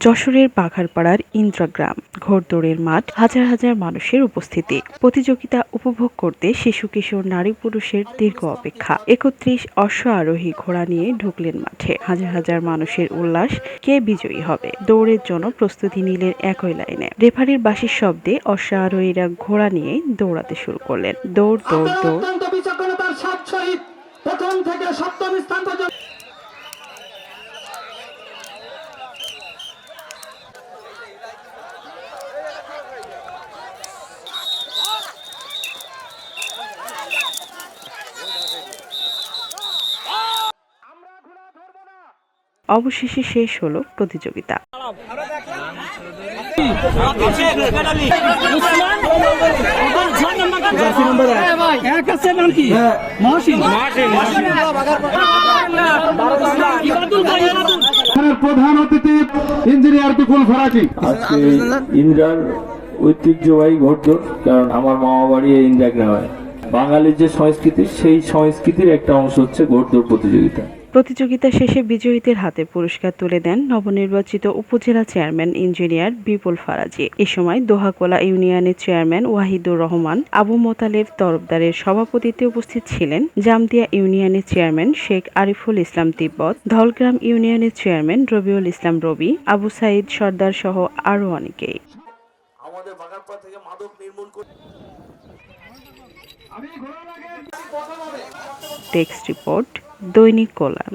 যশোরের বাঘারপাড়ার ইন্দ্রাগ্রাম ঘোড়দৌড়ের মাঠ, হাজার হাজার মানুষের উপস্থিতি। প্রতিযোগিতা উপভোগ করতে শিশু, কিশোর, নারী, পুরুষের দীর্ঘ অপেক্ষা। একত্রিশ অশ্ব আরোহী ঘোড়া নিয়ে ঢুকলেন মাঠে। হাজার হাজার মানুষের উল্লাস, কে বিজয়ী হবে? দৌড়ের জন্য প্রস্তুতি নিলেন একই লাইনে। রেফারির বাঁশির শব্দে অশ্ব আরোহীরা ঘোড়া নিয়ে দৌড়াতে শুরু করলেন। দৌড় দৌড় দৌড়। প্রথম থেকে সপ্তম স্থান অবশেষে শেষ হলো প্রতিযোগিতা। এক আছে নাম কি মহসিন এখানের প্রধান অতিথি ইঞ্জিনিয়ার বিপুল ফরাকি আজকে ইন্দ্রার ঐতিহ্যবাহী ঘোড়দৌড় কারণ আমার মামা বাড়ি এই ইন্দ্রা গ্রামে। বাঙালির যে সংস্কৃতি সেই সংস্কৃতির একটা অংশ হচ্ছে ঘোড়দৌড় প্রতিযোগিতা। প্রতিযোগিতা শেষে বিজয়ীদের হাতে পুরস্কার তুলে দেন নবনির্বাচিত উপজেলা চেয়ারম্যান ইঞ্জিনিয়ার বিপুল ফারাজি। এ সময় দোহাকোলা ইউনিয়নের চেয়ারম্যান ওয়াহিদুর রহমান আবু মোতালেব তরফদারের সভাপতিত্বে উপস্থিত ছিলেন জামতিয়া ইউনিয়নের চেয়ারম্যান শেখ আরিফুল ইসলাম তিব্বত ধলগ্রাম ইউনিয়নের চেয়ারম্যান রবিউল ইসলাম রবি আবু সাইদ সর্দার সহ আরও অনেকেই আমাদের বাগানপাড়া থেকে মাদক নির্মূল করতে টেক্সট রিপোর্ট। দৈনিক কল্যাণ।